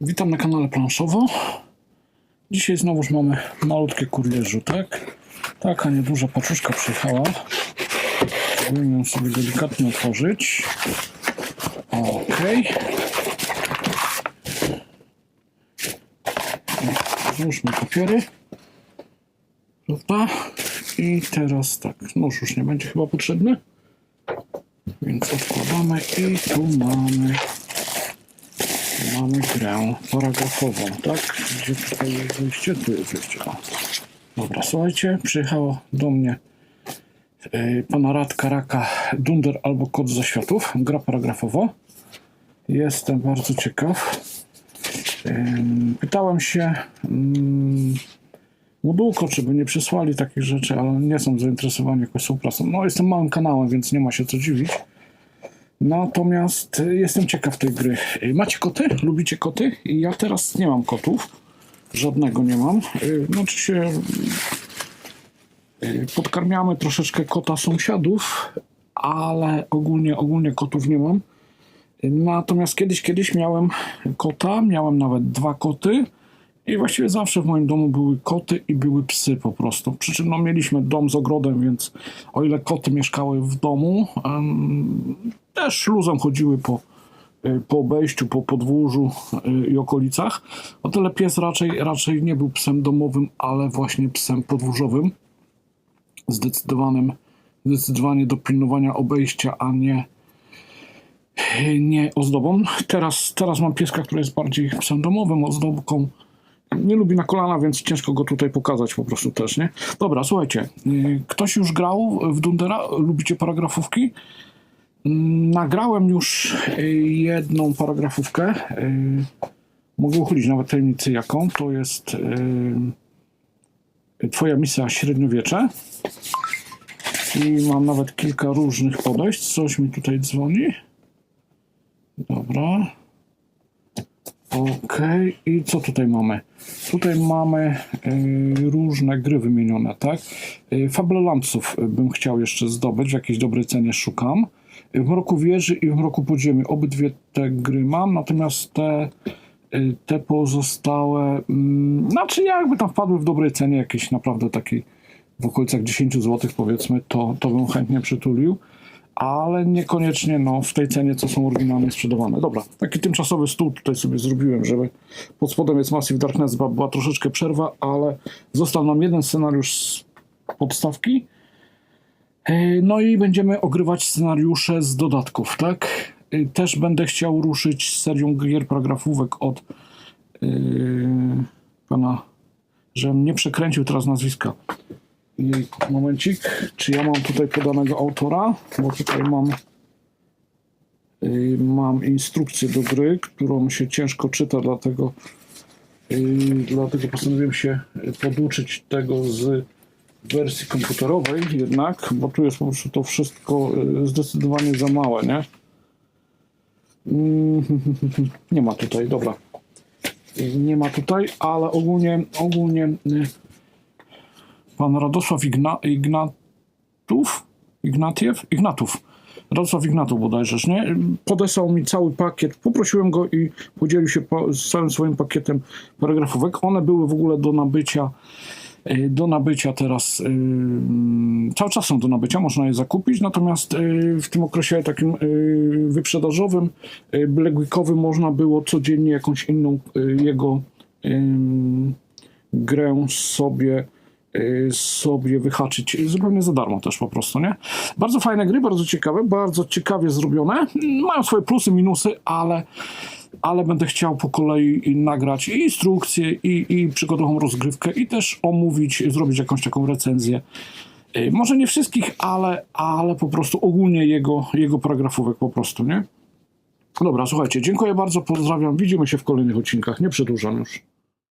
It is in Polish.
Witam na kanale Planszowo. Dzisiaj znowuż mamy malutkie kurierzu, tak? Taka nieduża paczuszka przyjechała. Spróbujmy ją sobie delikatnie otworzyć. Ok. Złóżmy papiery. Prawda? I teraz tak, nóż już nie będzie chyba potrzebny. Więc odkładamy i tu mamy Mamy grę paragrafową, tak? Gdzie tutaj jest wyjście? Tu jest wyjście. Dobra, słuchajcie, przyjechało do mnie yy, pana Radka Raka Dunder albo Kod Zaświatów, gra paragrafowa. Jestem bardzo ciekaw. Pytałem się ym, Modułko, czy by nie przysłali takich rzeczy, ale nie są zainteresowani jakąś współpracą. No, jestem małym kanałem, więc nie ma się co dziwić. Natomiast y, jestem ciekaw tej gry. Y, Macie koty? Lubicie koty? Ja teraz nie mam kotów. Żadnego nie mam. Y, Znaczy się podkarmiamy troszeczkę kota sąsiadów, ale ogólnie, ogólnie kotów nie mam. Natomiast kiedyś, kiedyś miałem kota, miałem nawet dwa koty i właściwie zawsze w moim domu były koty i były psy po prostu. Przy czym no, mieliśmy dom z ogrodem, więc o ile koty mieszkały w domu, też luzem chodziły po, y, po obejściu, po podwórzu y, i okolicach. O tyle pies raczej, raczej nie był psem domowym, ale właśnie psem podwórzowym. Zdecydowanym, zdecydowanie do pilnowania obejścia, a nie, nie ozdobą. Teraz, teraz mam pieska, który jest bardziej psem domowym, ozdobką. Nie lubi na kolana, więc ciężko go tutaj pokazać po prostu też, nie? Dobra, słuchajcie, y, ktoś już grał w Dundera? Lubicie paragrafówki? Nagrałem już y, jedną paragrafówkę. y, Mogę uchylić nawet tajemnicę jaką. To jest y, Twoja misja średniowiecze. I mam nawet kilka różnych podejść. Coś mi tutaj dzwoni. Dobra. Okej, i co tutaj mamy? Tutaj mamy y, różne gry wymienione, tak? Y, Fablelandsów bym chciał jeszcze zdobyć, w jakiejś dobrej cenie szukam. Y, W Mroku Wieży i w Mroku Podziemi. Obydwie te gry mam, natomiast te, y, te pozostałe, mm, znaczy jakby tam wpadły w dobrej cenie, jakieś naprawdę takiej w okolicach 10 zł powiedzmy, to, to bym chętnie przytulił ale niekoniecznie no, w tej cenie, co są oryginalnie sprzedawane. Dobra, taki tymczasowy stół tutaj sobie zrobiłem, żeby pod spodem jest Massive Darkness, była, była troszeczkę przerwa, ale został nam jeden scenariusz z podstawki. E, No i będziemy ogrywać scenariusze z dodatków, tak? E, Też będę chciał ruszyć serią gier paragrafówek od yy, pana, żebym nie przekręcił teraz nazwiska. Jejku, momencik, czy ja mam tutaj podanego autora? Bo tutaj mam y, mam instrukcję do gry, którą się ciężko czyta, dlatego y, dlatego postanowiłem się poduczyć tego z wersji komputerowej jednak, bo tu jest po prostu to wszystko y, zdecydowanie za małe, nie? Mm, Nie ma tutaj, dobra. Nie ma tutaj, ale ogólnie ogólnie y, pan Radosław Igna, Ignatów? Ignatiew? Ignatów. Radosław Ignatów bodajże, nie? Podesłał mi cały pakiet, poprosiłem go i podzielił się po, z całym swoim pakietem paragrafówek. One były w ogóle do nabycia, do nabycia teraz, yy, cały czas są do nabycia, można je zakupić, natomiast yy, w tym okresie takim wyprzedażowym, Black Weekowym można było codziennie jakąś inną jego grę sobie y, sobie wyhaczyć zupełnie za darmo też po prostu, nie? Bardzo fajne gry, bardzo ciekawe, bardzo ciekawie zrobione. Mają swoje plusy, minusy, ale, ale będę chciał po kolei nagrać i instrukcję, i, i przykładową rozgrywkę, i też omówić, zrobić jakąś taką recenzję. Y, Może nie wszystkich, ale, ale po prostu ogólnie jego, jego paragrafówek po prostu, nie? Dobra, słuchajcie, dziękuję bardzo, pozdrawiam, widzimy się w kolejnych odcinkach, nie przedłużam już.